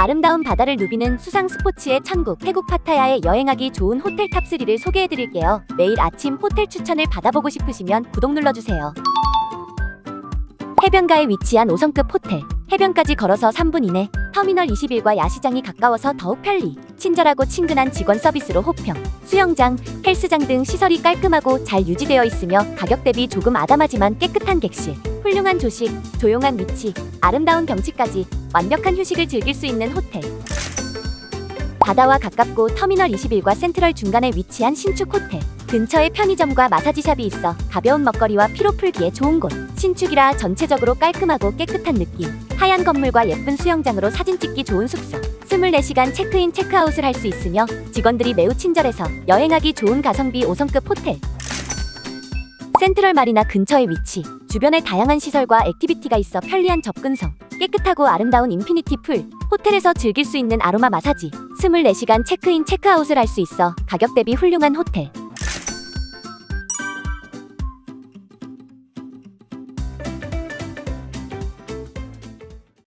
아름다운 바다를 누비는 수상 스포츠의 천국 태국 파타야에 여행하기 좋은 호텔 탑3를 소개해드릴게요. 매일 아침 호텔 추천을 받아보고 싶으시면 구독 눌러주세요. 해변가에 위치한 5성급 호텔. 해변까지 걸어서 3분 이내. 터미널 21과 야시장이 가까워서 더욱 편리. 친절하고 친근한 직원 서비스로 호평. 수영장, 헬스장 등 시설이 깔끔하고 잘 유지되어 있으며 가격 대비 조금 아담하지만 깨끗한 객실. 훌륭한 조식, 조용한 위치, 아름다운 경치까지 완벽한 휴식을 즐길 수 있는 호텔. 바다와 가깝고 터미널 21과 센트럴 중간에 위치한 신축 호텔. 근처에 편의점과 마사지샵이 있어 가벼운 먹거리와 피로 풀기에 좋은 곳. 신축이라 전체적으로 깔끔하고 깨끗한 느낌. 하얀 건물과 예쁜 수영장으로 사진 찍기 좋은 숙소. 24시간 체크인 체크아웃을 할 수 있으며 직원들이 매우 친절해서 여행하기 좋은 가성비 5성급 호텔. 센트럴 마리나 근처에 위치, 주변에 다양한 시설과 액티비티가 있어 편리한 접근성, 깨끗하고 아름다운 인피니티 풀, 호텔에서 즐길 수 있는 아로마 마사지, 24시간 체크인 체크아웃을 할 수 있어 가격 대비 훌륭한 호텔.